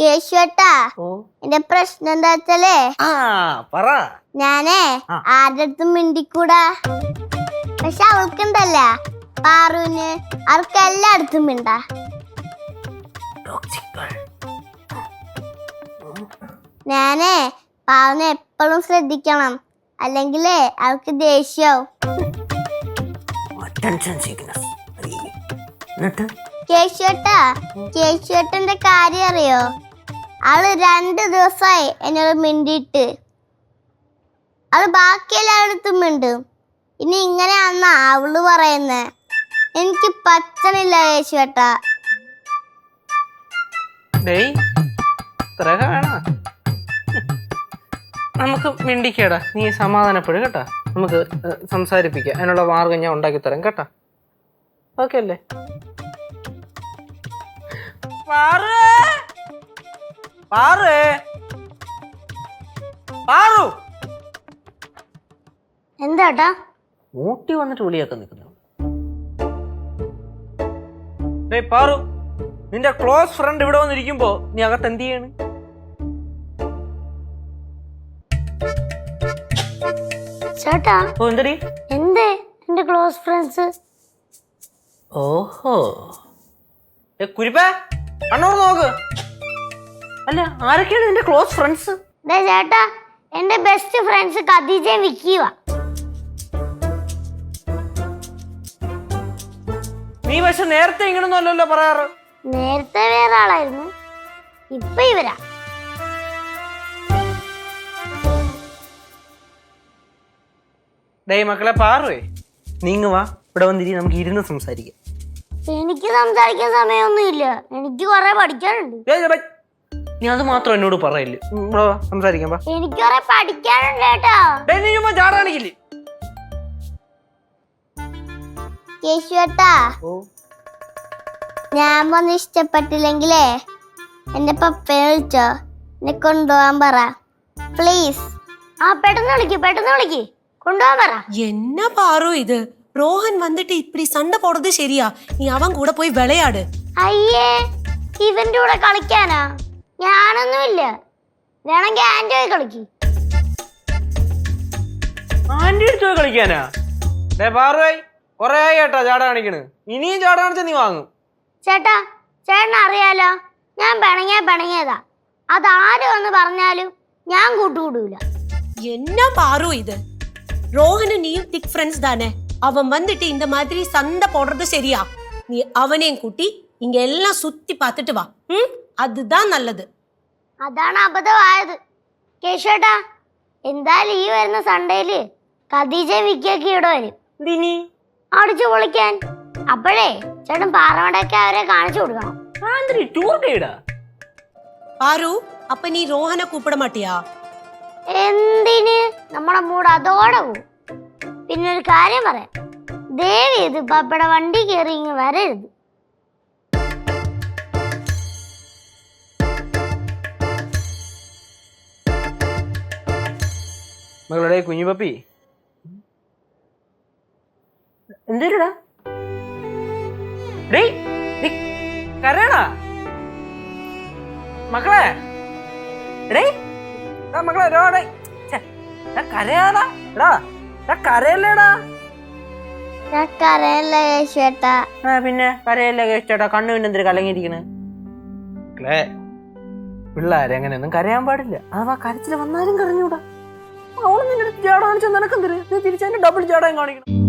കേശുവേട്ടാ ഓ എന്റെ പ്രശ്നം എന്താ വെച്ചാലേ ആ പറ ഞാനേ ആ. ആരുടെ അടുത്തും മിണ്ടിക്കൂടാ പക്ഷെ അവൾക്കുണ്ടല്ല പാറുവിന് അവർക്ക് എല്ലായിടത്തും മിണ്ടാ. ഞാനേ പാവിനെ എപ്പോഴും ശ്രദ്ധിക്കണം അല്ലെങ്കിലേ അവൾക്ക് ദേഷ്യാവും sickness. അയ്യേ. എന്നിട്ട് കേശുവേട്ടാ കേശുവേട്ടന്റെ കാര്യം അറിയോ ആൾ രണ്ട് ദിവസമായി എന്നോട് മിണ്ടിയിട്ട്. ആൾ ബാക്കി എല്ലായിടത്തും മിണ്ടും. ഇനി ഇങ്ങനെയാണെന്നാ അവൾ പറയുന്നേ. എനിക്ക് പച്ചനില്ല ചേച്ചി വേണോ? നമുക്ക് മിണ്ടിക്കേടാ. നീ സമാധാനപ്പെടും കേട്ടാ. നമുക്ക് സംസാരിപ്പിക്കാം. അതിനുള്ള മാർഗം ഞാൻ ഉണ്ടാക്കി തരാം കേട്ടാ. ഓക്കെ അല്ലേ? പാറു. പാറു. എന്താട്ടാ? ഊട്ടി വന്നിട്ട് വിളിയൊക്കെ നിൽക്കുന്നു. പാറു നിന്റെ ക്ലോസ് ഫ്രണ്ട് ഇവിടെ വന്നിരിക്കുമ്പോ നീ അകത്ത് എന്ത് ചെയ്യാണ്? ചേട്ടാ ഓ എന്തടി? എന്തേ എന്റെ ക്ലോസ് ഫ്രണ്ട്സ് ഓഹോ. കുരിപ്പേ അണ്ണോർ നോക്ക്. അല്ല ആരൊക്കെയാണ് നിന്റെ ക്ലോസ് ഫ്രണ്ട്സ് ദേ ചേട്ടാ എന്റെ ബെസ്റ്റ് ഫ്രണ്ട്സ് ഖദീജയും വിക്കിയുവാ. നീ പക്ഷെ നേരത്തെ ഇങ്ങനൊന്നുമല്ലല്ലോ പറയാറ്. നേരത്തെ വേറെ ആളായിരുന്നു. ഇപ്പൊ ഇവരാ. ഡേയ് മക്കളെ പാറുവേ. നീങ്ങ വാ. ഇവിടെ വന്നിരി നമുക്ക് ഇരുന്ന് സംസാരിക്കാം. എനിക്ക് സംസാരിക്കാൻ സമയമൊന്നുമില്ല. എനിക്ക് കുറെ പഠിക്കാനുണ്ട്. നീ അത് മാത്രം എന്നോട് പറയില്ല ഉം, ഇവിടെ വാ, സംസാരിക്കാം വാ എനിക്ക് കുറെ പഠിക്കാനുണ്ട് കേട്ടോ ഡേയ് നീ ചുമ്മാ ചാടാണിക്കില്ലേ കേശുവേട്ടാ ഓ ഞാൻ വന്ന് ഇഷ്ടപ്പെട്ടില്ലെങ്കിലേ എന്റെ പപ്പയെ വിളിച്ചോ എന്നെ കൊണ്ടുപോകാൻ പറ പ്ലീസ് ആ പെട്ടെന്ന് വിളിക്ക് പെട്ടെന്ന് വിളിക്ക് കൊണ്ടുപോകാൻ പറ என்ன பாரு இது ரோஹன் வந்துட்டு இப்படி சண்டை போடுறது சரியா நீ அவன் கூட போய் விளையாடு അയ്യേ ഇവന്റെ കൂടെ കളിക്കാനാ ഞാനൊന്നുമില്ല വേണമെങ്കിൽ ആൻറ്റി പോയി കളിക്ക് ആന്റി അടുത്ത് പോയി കളിക്കാനാ ഡേ പാറുവായി കൊറേ ആയി കേട്ടാ ചാട കാണിക്കണ് ഇനിയും ചാട കാണിച്ച നീ വാങ്ങും ചേട്ടാ ചേട്ടൻ അറിയാലോ ഞാൻ പിണങ്ങിയ പിണങ്ങിയതാ അതാര് വന്ന് പറഞ്ഞാലും ഞാൻ കൂട്ടുകൂടൂല என்ன பாரு இது ரோஹனும் நீயும் திக் ஃப்ரெண்ட்ஸ் தானே அவன் வந்துட்டு இந்த மாதிரி சண்டை போடுறது சரியா நீ அவனையும் கூட்டி இங்க எல்லாம் சுத்தி பார்த்துட்டு வா ம் അതുതാ നല്ലത് അതാണ് അബദ്ധമായത്. കേശുവേട്ടാ എന്താ ലീ വരുന്ന സൺഡേയിൽ ഖദീജ വിക്കിയൊക്കെ ഇവിടെ വരും. ദിനി അടിച്ചു പൊളിക്കാൻ. അപ്പോഴേ ചേട്ടൻ പാറമടയ്ക്ക് അവരെ കാണിച്ചു കൊടുക്കണം. ആന്തരി ടൂർ ഗൈഡാ പാറു അപ്പൊ നീ രോഹനെ കൂപ്പിട മാട്ടിയാ? എന്തിന്? നമ്മളെ മൂട് അതോടെ പോവും. പിന്നെ ഒരു കാര്യം പറയാം. ദേവി ഇത് പപ്പയുടെ വണ്ടി കയറി ഇങ്ങ് വരരുത്. മകളുടെ കുഞ്ഞു പപ്പി. എന്തേടാ ഡേയ് നീ കരയണാ മക്കളെ ഡേയ് എടാ മക്കളെ രോ ഡേയ് കരയാടാ എടാ എടാ കരയല്ലേടാ? ഞാൻ കരയല്ല കേശുവേട്ടാ. ആ പിന്നെ കരയല്ലേ കേട്ടാ കണ്ണു പിന്നെ എന്തിനു കലങ്ങിയിരിക്കണ്? മക്കളെ പിള്ളേരെ അങ്ങനെയൊന്നും കരയാൻ പാടില്ല. അഥവാ കരച്ചിൽ വന്നാലും കരഞ്ഞൂടാ. അവൾ നിന്റെ ചാടാൻ നീ നിനക്കെന്തിര് നീ തിരിച്ചതിന്റെ ഡബിൾ ജാടയും കാണിക്കണം.